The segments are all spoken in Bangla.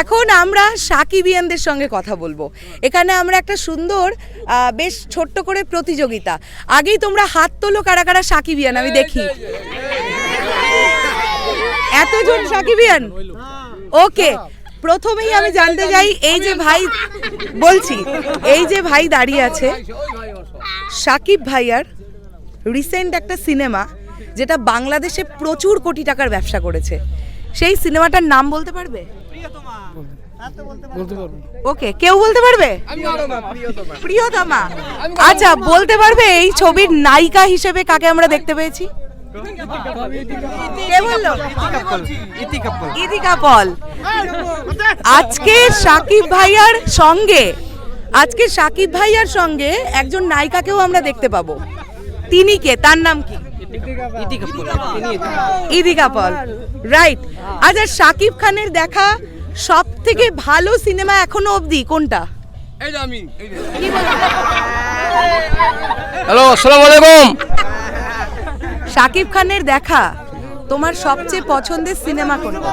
এখন আমরা সাকিবিয়ানদের সঙ্গে কথা বলব। এখানে আমরা একটা সুন্দর বেশ ছোট্ট করে প্রতিযোগিতা। আগেই তোমরা হাত তোলো কারা কারা সাকিবিয়ান আমি দেখি। এতজন সাকিবিয়ান ওকে, প্রথমেই আমি জানতে চাই, এই যে ভাই, বলছি, এই যে ভাই দাঁড়িয়ে আছে, সাকিব ভাইয়ার রিসেন্ট একটা সিনেমা, যেটা বাংলাদেশে প্রচুর কোটি টাকার ব্যবসা করেছে। সেই সিনেমাটার নাম বলতে পারবে? বলতে ওকে কেউ বলতে পারবে? প্রিয়তমা। আচ্ছা বলতে পারবে এই ছবির নায়িকা হিসেবে কাকে আমরা দেখতে পেয়েছি? আজকে সাকিব ভাইয়ার সঙ্গে আজকে সাকিব ভাইয়ার সঙ্গে একজন নায়িকাকেও আমরা দেখতে পাবো। তিনি কে? তার নাম কি? ইদিকা পল রাইট আচ্ছা সাকিব খানের দেখা সব থেকে ভালো সিনেমা এখনও অবধি কোনটা? হ্যালো আসসালামু আলাইকুম সাকিব খানের দেখা তোমার সবচেয়ে পছন্দের সিনেমা কোনটা?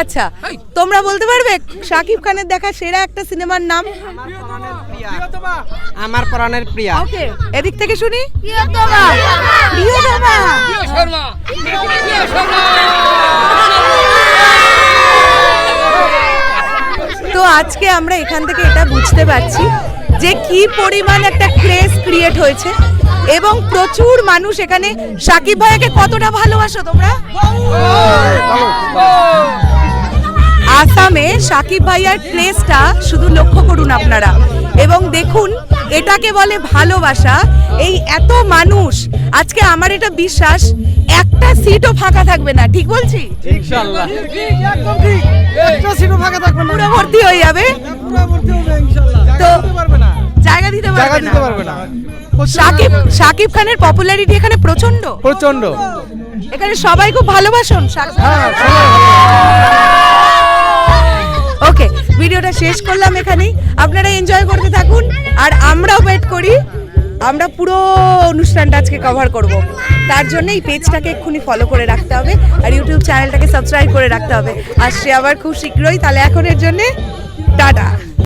আচ্ছা তোমরা বলতে পারবে সাকিব খানের দেখা সেরা একটা সিনেমার নাম? আমার প্রাণের প্রিয়া। ওকে এদিক থেকে শুনি। প্রিয়তমা। প্রিয়তমা তো আজকে আমরা এখান থেকে এটা বুঝতে পারছি যে কি পরিমাণ একটা ক্রেজ ক্রিয়েট হয়েছে এবং প্রচুর মানুষ এখানে সাকিব ভাইয়াকে কতটা ভালোবাসো তোমরা? আসামে সাকিব ভাইয়ার ক্রেজটা শুধু লক্ষ্য করুন আপনারা। এবং দেখুন এটাকে বলে ভালোবাসা। এই এত মানুষ আজকে আমার এটা বিশ্বাস একটা সিটও ফাঁকা থাকবে না ঠিক বলছি? ইনশাআল্লাহ একটা সিটও ফাঁকা থাকবে না। পুরো ভর্তি হয়ে যাবে। পুরো ভর্তি হবে ইনশাআল্লাহ তো পারবে না। জায়গা দিতে জায়গা দিতে পারবে না। সাকিব সাকিব খানের পপুলারিটি এখানে প্রচণ্ড প্রচণ্ড এখানে সবাই খুব ভালোবাসুন সাকিব- হ্যাঁ ওকে ভিডিওটা শেষ করলাম এখানেই। আপনারা এনজয় করতে থাকুন। আর আমরাও ওয়েট করি। আমরা পুরো অনুষ্ঠানটা আজকে কভার করব। তার জন্য এই পেজটাকে এক্ষুনি ফলো করে রাখতে হবে আর ইউটিউব চ্যানেলটাকে সাবস্ক্রাইব করে রাখতে হবে। আসছে আবার খুব শীঘ্রই, তাহলে এখনের জন্যে টাটা।